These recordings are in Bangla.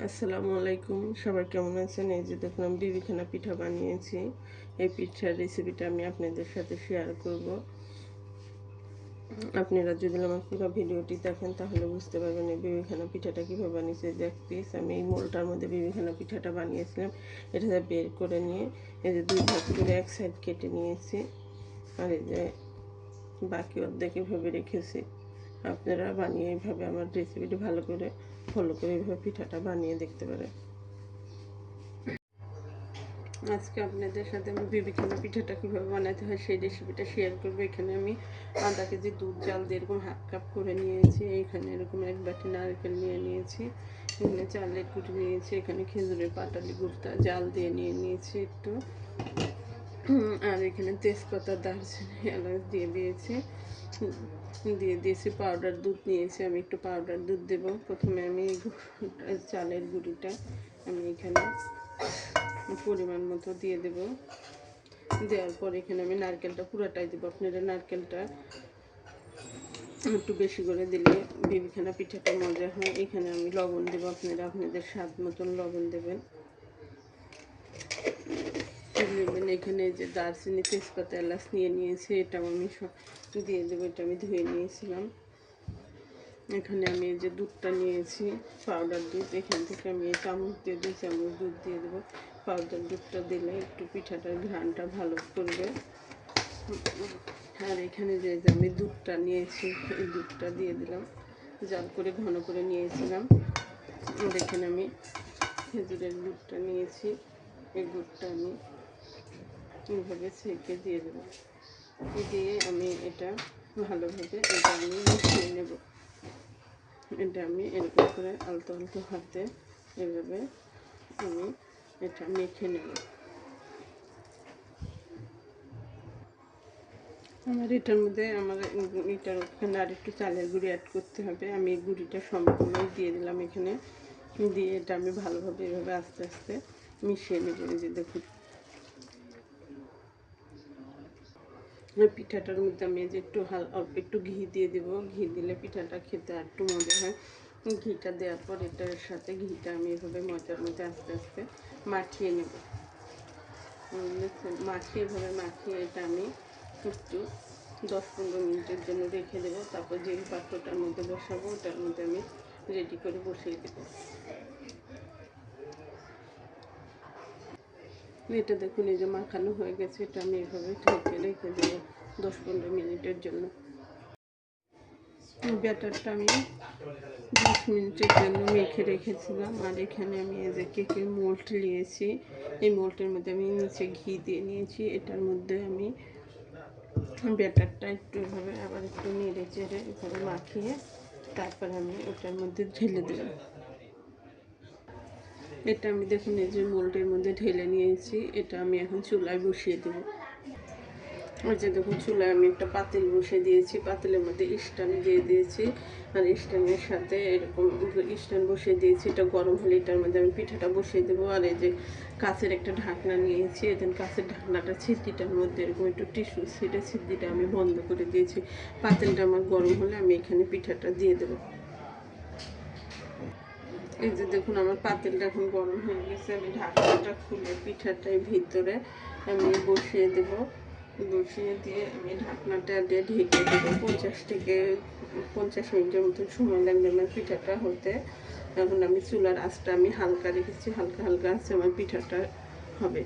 আসসালামু আলাইকুম। সবাই কেমন আছেন? এই যে দেখুন আমি বিবিখানা পিঠা বানিয়েছি। এই পিঠার রেসিপিটা আমি আপনাদের সাথে শেয়ার করব। আপনারা যদি আমার পুরো ভিডিওটি দেখেন, তাহলে বুঝতে পারবেন এই বিবিখানা পিঠাটা কীভাবে বানিয়েছি। দেখ পিস আমি এই মোলটার মধ্যে বিবিখানা পিঠাটা বানিয়েছিলাম। এটা বের করে নিয়ে, এই যে দুই ভাগ করে এক সাইড কেটে নিয়েছি। আর এই যে বাকি অর্ধেক এভাবে রেখেছি। আপনারা বানিয়ে এইভাবে আমার রেসিপিটি ভালো করে ফলো করে এইভাবে পিঠাটা বানিয়ে দেখতে পারেন আজকে আপনাদের সাথে আমি বিবিখানা পিঠাটা কীভাবে বানাতে হয় সেই রেসিপিটা শেয়ার করব। এখানে আমি আধা কেজি দুধ জাল দিয়ে এরকম হাফ কাপ করে নিয়েছি। এখানে এরকম এক বাটি নারকেল নিয়ে নিয়েছি। এখানে চালের কুটি নিয়েছি। এখানে খেজুরের পাটালি গুড়টা জাল দিয়ে নিয়ে নিয়েছি একটু। আর এখানে তেজপাতা, দারচিনি, এলাচ দিয়ে দিয়েছি। দিয়ে দিয়েছি পাউডার দুধ নিয়েছি। আমি একটু পাউডার দুধ দেবো। প্রথমে আমি চালের গুঁড়িটা আমি এখানে পরিমাণ মতো দিয়ে দেব। দেওয়ার পর এখানে আমি নারকেলটা পুরাটাই দেবো। আপনারা নারকেলটা একটু বেশি করে দিলে বিবিখানা পিঠাটা মজা হয়। এখানে আমি লবণ দেবো। আপনারা আপনাদের স্বাদ মতন লবণ দেবেন। নেবেন এখানে যে দারচিনি তেজপাতা এলাচ নিয়ে নিয়েছি এটাও আমি দিয়ে দেবো, এটা আমি ধুয়ে নিয়েছিলাম। এখানে আমি যে দুধটা নিয়েছি পাউডার দুধ, এখান থেকে আমি চামচ দিয়ে দুই চামচ দুধ দিয়ে দেবো। পাউডার দুধটা দিলে একটু পিঠাটার ঘ্রাণটা ভালো করবে। আর এখানে যে আমি দুধটা নিয়েছি, এই দুধটা দিয়ে দিলাম। জাল করে ঘন করে নিয়েছিলাম। এখানে আমি খেজুরের দুধটা নিয়েছি, এই দুধটা আমি এইভাবে ছেঁকে দিয়ে দেবো। দিয়ে আমি এটা ভালোভাবে এটা আমি মিশিয়ে নেব। এটা আমি এরকম করে আলতো আলতো হাতে এভাবে আমি এটা মেখে নেব। আমার এটার মধ্যে আমার এটার ওখানে আর একটু চালের গুঁড়ি অ্যাড করতে হবে। আমি এই গুঁড়িটা সম্পূর্ণই দিয়ে দিলাম এখানে। দিয়ে এটা আমি ভালোভাবে এভাবে আস্তে আস্তে মিশিয়ে নেব। যে দেখুন। পিঠাটার মধ্যে আমি যে একটু হাল অল্প একটু ঘি দিয়ে দেব। ঘি দিলে পিঠাটা খেতে আর একটু মজা হয়। ঘিটা দেওয়ার পর এটার সাথে ঘিটা আমি এভাবে মজার মধ্যে আস্তে আস্তে মাখিয়ে নেব। মাখিয়ে এভাবে মাখিয়ে এটা আমি একটু দশ পনেরো মিনিটের জন্য রেখে দেবো। তারপর যে পাত্রটার মধ্যে বসাবো, ওটার মধ্যে আমি রেডি করে বসিয়ে দেবো। এটা দেখুন, এই যে মাখানো হয়ে গেছে, এটা আমি এভাবে ঢেকে রেখে দেবো দশ পনেরো মিনিটের জন্য। ব্যাটারটা আমি দশ মিনিটের জন্য মেখে রেখেছিলাম। আর এখানে আমি এই যে কেকের মোল্ড নিয়েছি। এই মোল্ডের মধ্যে আমি নিচে ঘি দিয়ে নিয়েছি। এটার মধ্যে আমি ব্যাটারটা একটু এভাবে আবার একটু নেড়ে চেড়ে এভাবে মাখিয়ে তারপরে আমি ওটার মধ্যে ঢেলে দিলাম। এটা আমি দেখুন, এই যে মোল্ডের মধ্যে ঢেলে নিয়েছি। এটা আমি এখন চুলায় বসিয়ে দেব। ওই যে দেখুন, চুলায় আমি একটা পাতিল বসিয়ে দিয়েছি। পাতিলের মধ্যে স্ট্যান্ড দিয়ে দিয়েছি। আর স্ট্যান্ডের সাথে এরকম স্ট্যান্ড বসিয়ে দিয়েছি। এটা গরম হলে এটার মধ্যে আমি পিঠাটা বসিয়ে দেবো। আর এই যে কাছের একটা ঢাকনা নিয়েছি। এদিন কাছের ঢাকনাটা ছিদ্রিটার মধ্যে এরকম একটু টিস্যু ছিটে ছিদ্রিটা আমি বন্ধ করে দিয়েছি। পাতিলটা আমার গরম হলে আমি এখানে পিঠাটা দিয়ে দেবো। এই যে দেখুন, আমার পাতিলটা এখন গরম হয়ে গেছে। আমি ঢাকনাটা খুলে পিঠাটার ভিতরে আমি বসিয়ে দেব। বসিয়ে দিয়ে আমি ঢাকনাটা দিয়ে ঢেকে দেবো। পঞ্চাশ থেকে পঞ্চাশ মিনিটের মতো সময় লাগবে আমার পিঠাটা হতে। এখন আমি চুলার আঁচটা আমি হালকা রেখেছি, হালকা হালকা আছে আমার পিঠাটা হবে।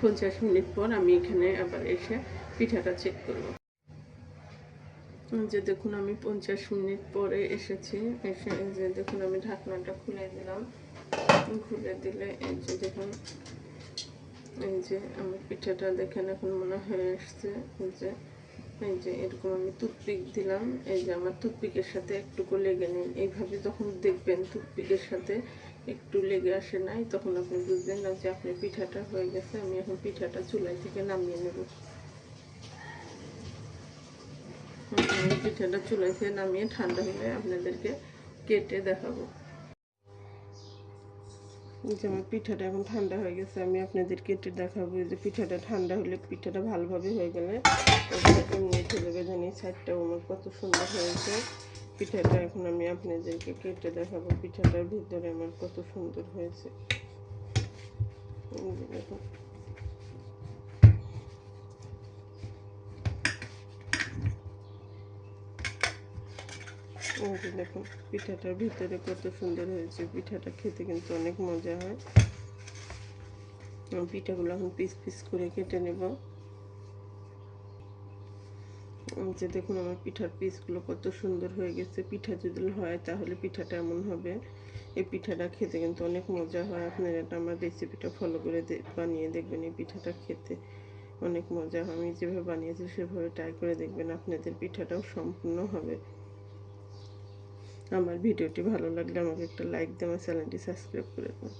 পঞ্চাশ মিনিট পর আমি এখানে আবার এসে পিঠাটা চেক করব। যে দেখুন আমি পঞ্চাশ মিনিট পরে এসেছি। এসে যে দেখুন আমি ঢাকনাটা খুলে দিলাম। খুলে দিলে এই যে দেখুন, এই যে আমার পিঠাটা দেখেন এখন মনে হয়ে আসছে। এই যে এই যে এরকম আমি টুথপিক দিলাম। এই যে আমার টুথপিকের সাথে একটুকু লেগে নেই। এইভাবে যখন দেখবেন টুথপিকের সাথে একটু লেগে আসে নাই, তখন আপনি বুঝবেন না যে আপনি পিঠাটা হয়ে গেছে। আমি এখন পিঠাটা চুলাই থেকে নামিয়ে নেব আমি পিঠাটা চুলাই থেকে নামিয়ে ঠান্ডা হলে আপনাদেরকে কেটে দেখাবো। যে আমার পিঠাটা এখন ঠান্ডা হয়ে গেছে, আমি আপনাদের কেটে দেখাবো। যে পিঠাটা ঠান্ডা হলে পিঠাটা ভালোভাবে হয়ে গেলে নিয়ে ঠেলে বেঁধে নিই সাইডটাও আমার কত সুন্দর হয়েছে। পিঠাটা এখন আমি আপনাদেরকে কেটে দেখাবো, পিঠাটার ভিতরে আমার কত সুন্দর হয়েছে। দেখুন। দেখুন, পিঠাটার ভিতরে কত সুন্দর হয়েছে। পিঠাটা খেতে কিন্তু অনেক মজা হয়। পিঠাগুলো এখন পিস পিস করে কেটে নেব। যে দেখুন, আমার পিঠার পিসগুলো কত সুন্দর হয়ে গেছে। পিঠা যদি হয়, তাহলে পিঠাটা এমন হবে। এই পিঠাটা খেতে কিন্তু অনেক মজা হয়। আপনারা এটা আমার রেসিপিটা ফলো করে বানিয়ে দেখবেন। এই পিঠাটা খেতে অনেক মজা হয়। আমি যেভাবে বানিয়েছি, সেভাবে ট্রাই করে দেখবেন। আপনাদের পিঠাটাও সম্পূর্ণ হবে। আমার ভিডিওটি ভালো লাগলে আমাকে একটা লাইক দেওয়া চ্যানেলটি সাবস্ক্রাইব করে দেবেন